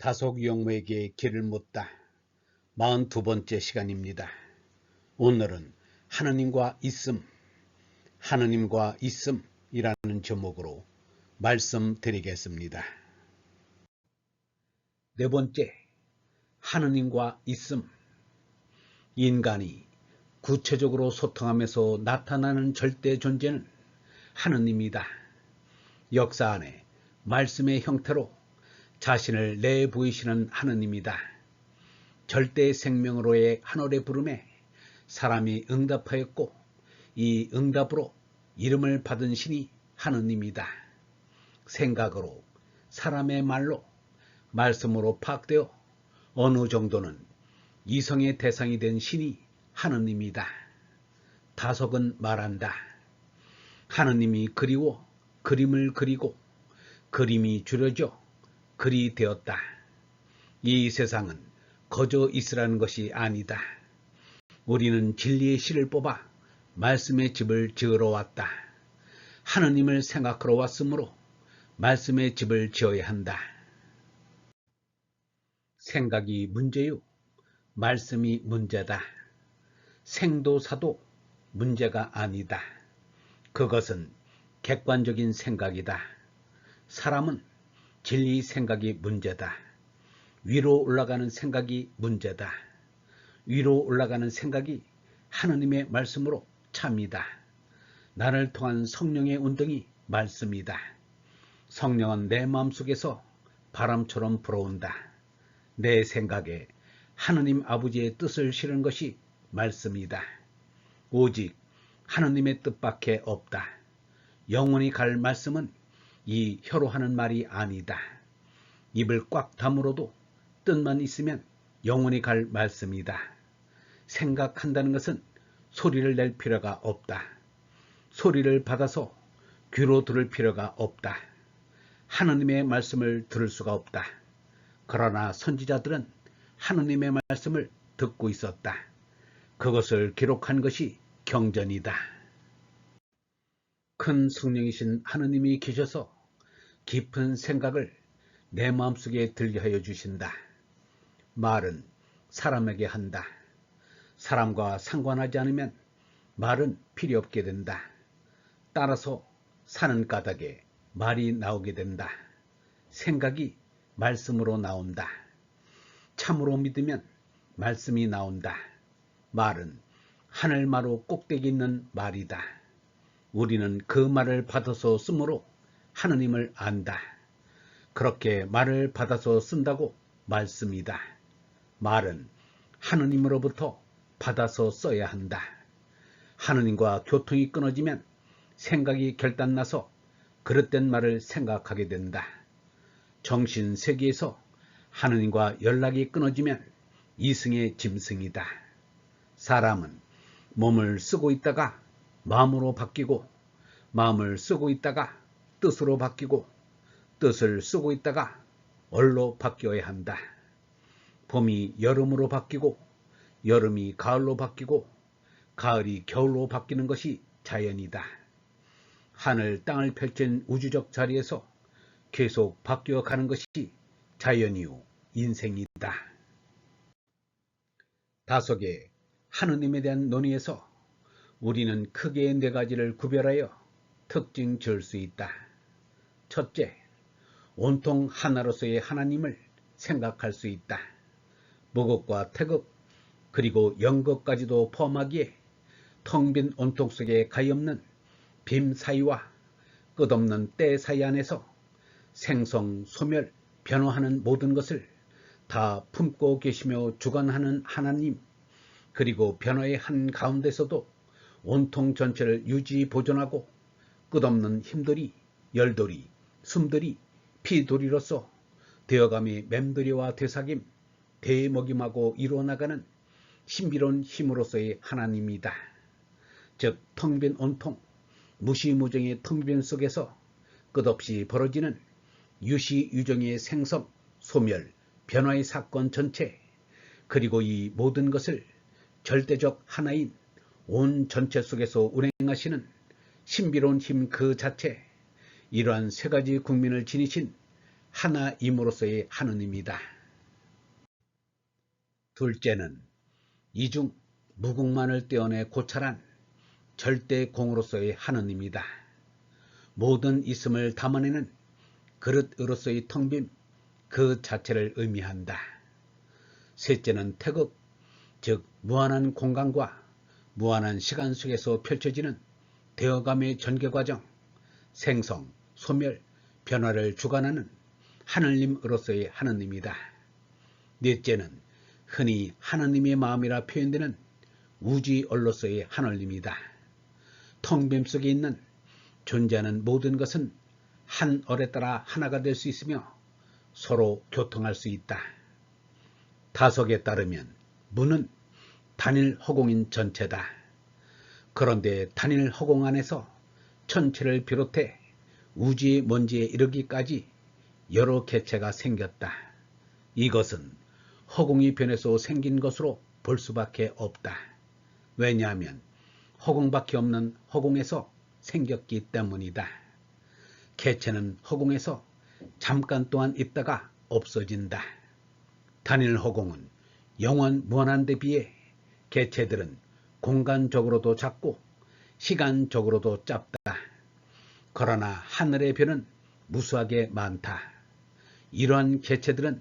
다속 영모에게 길을 묻다. 42번째 시간입니다. 오늘은 하느님과 있음, 하느님과 있음이라는 제목으로 말씀드리겠습니다. 네 번째, 하느님과 있음. 인간이 구체적으로 소통하면서 나타나는 절대 존재는 하느님이다. 역사 안에 말씀의 형태로 자신을 내보이시는 하느님이다. 절대 생명으로의 하늘의 부름에 사람이 응답하였고 이 응답으로 이름을 받은 신이 하느님이다. 생각으로 사람의 말로 말씀으로 파악되어 어느 정도는 이성의 대상이 된 신이 하느님이다. 다석은 말한다. 하느님이 그리워 그림을 그리고 그림이 줄여져 글이 되었다. 이 세상은 거저 있으라는 것이 아니다. 우리는 진리의 씨를 뽑아 말씀의 집을 지으러 왔다. 하느님을 생각하러 왔으므로 말씀의 집을 지어야 한다. 생각이 문제요. 말씀이 문제다. 생도사도 문제가 아니다. 그것은 객관적인 생각이다. 사람은 진리 생각이 문제다. 위로 올라가는 생각이 문제다. 위로 올라가는 생각이 하느님의 말씀으로 참이다. 나를 통한 성령의 운동이 말씀이다. 성령은 내 마음속에서 바람처럼 불어온다. 내 생각에 하느님 아버지의 뜻을 실은 것이 말씀이다. 오직 하느님의 뜻밖에 없다. 영원히 갈 말씀은 이 혀로 하는 말이 아니다. 입을 꽉 다물어도 뜻만 있으면 영원히 갈 말씀이다. 생각한다는 것은 소리를 낼 필요가 없다. 소리를 받아서 귀로 들을 필요가 없다. 하느님의 말씀을 들을 수가 없다. 그러나 선지자들은 하느님의 말씀을 듣고 있었다. 그것을 기록한 것이 경전이다. 큰 성령이신 하느님이 계셔서 깊은 생각을 내 마음속에 들게 하여 주신다. 말은 사람에게 한다. 사람과 상관하지 않으면 말은 필요 없게 된다. 따라서 사는 까닭에 말이 나오게 된다. 생각이 말씀으로 나온다. 참으로 믿으면 말씀이 나온다. 말은 하늘마루 꼭대기 있는 말이다. 우리는 그 말을 받아서 쓰므로 하느님을 안다. 그렇게 말을 받아서 쓴다고 말씀이다. 말은 하느님으로부터 받아서 써야 한다. 하느님과 교통이 끊어지면 생각이 결단나서 그릇된 말을 생각하게 된다. 정신 세계에서 하느님과 연락이 끊어지면 이승의 짐승이다. 사람은 몸을 쓰고 있다가 마음으로 바뀌고 마음을 쓰고 있다가 뜻으로 바뀌고 뜻을 쓰고 있다가 얼로 바뀌어야 한다. 봄이 여름으로 바뀌고 여름이 가을로 바뀌고 가을이 겨울로 바뀌는 것이 자연이다. 하늘 땅을 펼친 우주적 자리에서 계속 바뀌어 가는 것이 자연이요 인생이다. 다속의 하느님에 대한 논의에서 우리는 크게 네 가지를 구별하여 특징 지을 수 있다. 첫째, 온통 하나로서의 하나님을 생각할 수 있다. 무극과 태극, 그리고 영극까지도 포함하기에 텅 빈 온통 속에 가엾는 빔 사이와 끝없는 때 사이 안에서 생성, 소멸, 변화하는 모든 것을 다 품고 계시며 주관하는 하나님, 그리고 변화의 한 가운데서도 온통 전체를 유지 보존하고 끝없는 힘들이, 열돌이, 숨들이, 피돌이로서 되어감이 맴돌이와 되삭임, 대먹임하고 이루어나가는 신비로운 힘으로서의 하나님이다. 즉, 텅빈 온통, 무시무정의 텅빈 속에서 끝없이 벌어지는 유시유정의 생성, 소멸, 변화의 사건 전체, 그리고 이 모든 것을 절대적 하나인 온 전체 속에서 운행하시는 신비로운 힘 그 자체, 이러한 세 가지 국민을 지니신 하나임으로서의 하느님이다. 둘째는 이중 무궁만을 떼어내 고찰한 절대 공으로서의 하느님이다. 모든 있음을 담아내는 그릇으로서의 텅빔 그 자체를 의미한다. 셋째는 태극, 즉 무한한 공간과 무한한 시간 속에서 펼쳐지는 되어감의 전개 과정, 생성, 소멸, 변화를 주관하는 하느님으로서의 하느님이다. 넷째는 흔히 하느님의 마음이라 표현되는 우지얼로서의 하느님이다. 텅빔 속에 있는 존재하는 모든 것은 한 얼에 따라 하나가 될 수 있으며 서로 교통할 수 있다. 다석에 따르면 문은 단일 허공인 전체다. 그런데 단일 허공 안에서 전체를 비롯해 우주의 먼지에 이르기까지 여러 개체가 생겼다. 이것은 허공이 변해서 생긴 것으로 볼 수밖에 없다. 왜냐하면 허공밖에 없는 허공에서 생겼기 때문이다. 개체는 허공에서 잠깐 동안 있다가 없어진다. 단일 허공은 영원 무한한 데 비해 개체들은 공간적으로도 작고 시간적으로도 짧다. 그러나 하늘의 별은 무수하게 많다. 이러한 개체들은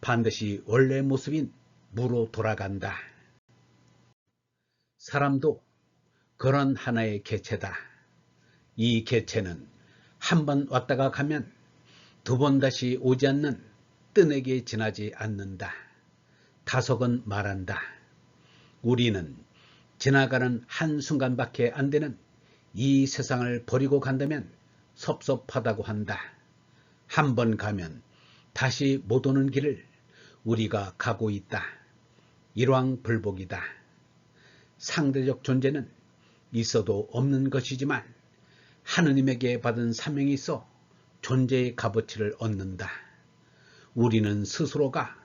반드시 원래 모습인 무로 돌아간다. 사람도 그런 하나의 개체다. 이 개체는 한 번 왔다가 가면 두 번 다시 오지 않는 뜬에게 지나지 않는다. 다석은 말한다. 우리는 지나가는 한순간밖에 안 되는 이 세상을 버리고 간다면 섭섭하다고 한다. 한 번 가면 다시 못 오는 길을 우리가 가고 있다. 일왕불복이다. 상대적 존재는 있어도 없는 것이지만 하느님에게 받은 사명이 있어 존재의 값어치를 얻는다. 우리는 스스로가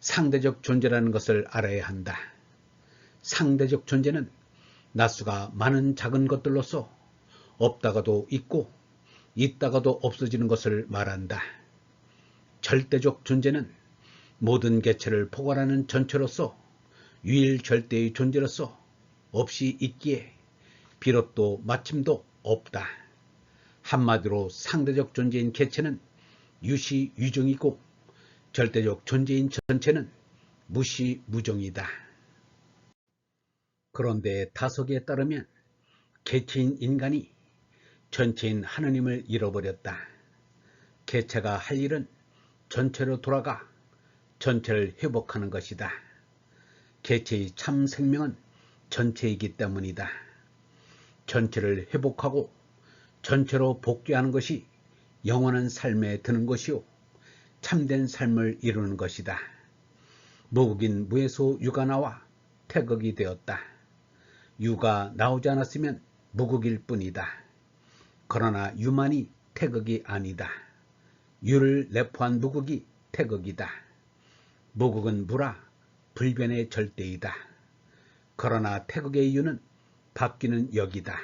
상대적 존재라는 것을 알아야 한다. 상대적 존재는 나수가 많은 작은 것들로서 없다가도 있고 있다가도 없어지는 것을 말한다. 절대적 존재는 모든 개체를 포괄하는 전체로서 유일 절대의 존재로서 없이 있기에 비롯도 마침도 없다. 한마디로 상대적 존재인 개체는 유시 유종이고 절대적 존재인 전체는 무시 무종이다. 그런데 다석에 따르면 개체인 인간이 전체인 하느님을 잃어버렸다. 개체가 할 일은 전체로 돌아가 전체를 회복하는 것이다. 개체의 참 생명은 전체이기 때문이다. 전체를 회복하고 전체로 복귀하는 것이 영원한 삶에 드는 것이요. 참된 삶을 이루는 것이다. 무국인 무에서 유가 나와 태극이 되었다. 유가 나오지 않았으면 무국일 뿐이다. 그러나 유만이 태극이 아니다. 유를 내포한 무국이 태극이다. 무국은 무라 불변의 절대이다. 그러나 태극의 이유는 바뀌는 역이다.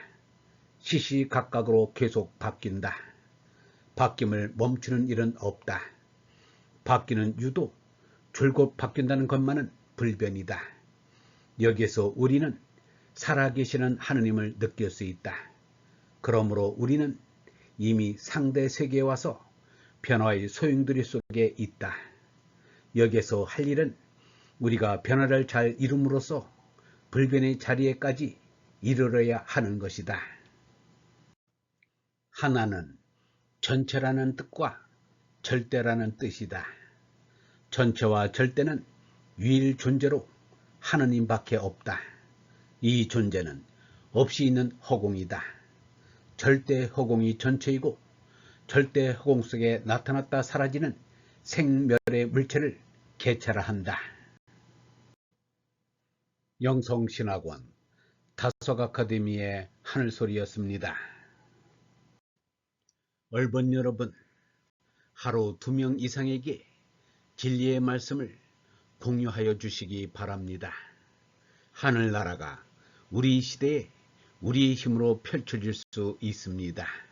시시각각으로 계속 바뀐다. 바뀜을 멈추는 일은 없다. 바뀌는 유도 줄곧 바뀐다는 것만은 불변이다. 여기에서 우리는 살아계시는 하느님을 느낄 수 있다. 그러므로 우리는 이미 상대 세계에 와서 변화의 소용돌이 속에 있다. 여기에서 할 일은 우리가 변화를 잘 이룸으로써 불변의 자리에까지 이르러야 하는 것이다. 하나는 전체라는 뜻과 절대라는 뜻이다. 전체와 절대는 유일 존재로 하느님밖에 없다. 이 존재는 없이 있는 허공이다. 절대 허공이 전체이고 절대 허공 속에 나타났다 사라지는 생멸의 물체를 개체라 한다. 영성신학원 다석 아카데미의 하늘소리였습니다. 얼번 여러분, 하루 두 명 이상에게 진리의 말씀을 공유하여 주시기 바랍니다. 하늘나라가 우리 시대에 우리의 힘으로 펼쳐질 수 있습니다.